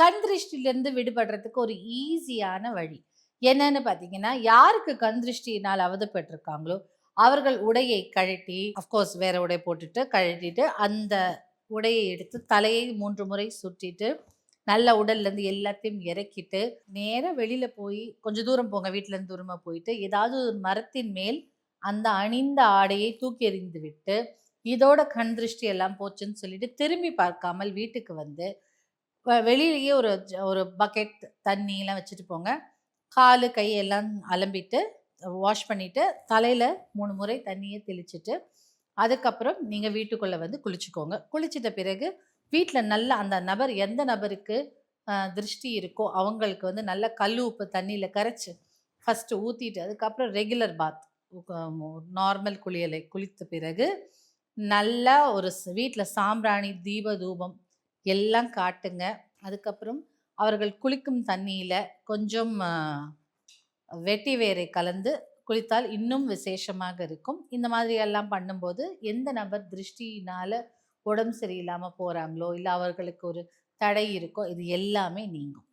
கண் திருஷ்டிலேருந்து விடுபடுறதுக்கு ஒரு ஈஸியான வழி. என்னன்னு பார்த்தீங்கன்னா யாருக்கு கண் திருஷ்டியினால் அவதப்பட்டிருக்காங்களோ அவர்கள் உடையை கழட்டி அஃப்கோர்ஸ் வேற உடை போட்டுட்டு கழட்டிட்டு அந்த உடையை எடுத்து தலையை மூன்று முறை சுற்றிட்டு நல்ல உடல்லேருந்து எல்லாத்தையும் இறக்கிட்டு நேராக வெளியில் போய் கொஞ்சம் தூரம் போங்க வீட்டிலேருந்து தூரமாக போயிட்டு ஏதாவது ஒரு மரத்தின் மேல் அந்த அணிந்த ஆடையை தூக்கி எறிந்து விட்டு இதோட கண் திருஷ்டி எல்லாம் போச்சுன்னு சொல்லிட்டு திரும்பி பார்க்காமல் வீட்டுக்கு வந்து வெளியிலேயே ஒரு ஒரு பக்கெட் தண்ணியெலாம் வச்சுட்டு போங்க. காலு கையெல்லாம் அலம்பிட்டு வாஷ் பண்ணிவிட்டு தலையில் மூணு முறை தண்ணியை தெளிச்சிட்டு அதுக்கப்புறம் நீங்கள் வீட்டுக்குள்ளே வந்து குளிச்சுக்கோங்க. குளிச்சிட்ட பிறகு வீட்டில் நல்ல அந்த நபர் எந்த நபருக்கு திருஷ்டி இருக்கோ அவங்களுக்கு வந்து நல்ல கல் உப்பு தண்ணியில் கரைச்சி ஃபஸ்ட்டு ஊற்றிட்டு அதுக்கப்புறம் ரெகுலர் பாத் நார்மல் குளியலை குளித்த பிறகு நல்லா ஒரு வீட்டில் சாம்பிராணி தீப தூபம் எல்லாம் காட்டுங்க. அதுக்கப்புறம் அவர்கள் குளிக்கும் தண்ணியில் கொஞ்சம் வெட்டி வேரை கலந்து குளித்தால் இன்னும் விசேஷமாக இருக்கும். இந்த மாதிரி எல்லாம் பண்ணும்போது எந்த நபர் திருஷ்டினால் உடம்பு சரியில்லாமல் போகிறாங்களோ இல்லை அவர்களுக்கு ஒரு தடை இருக்கோ இது எல்லாமே நீங்கும்.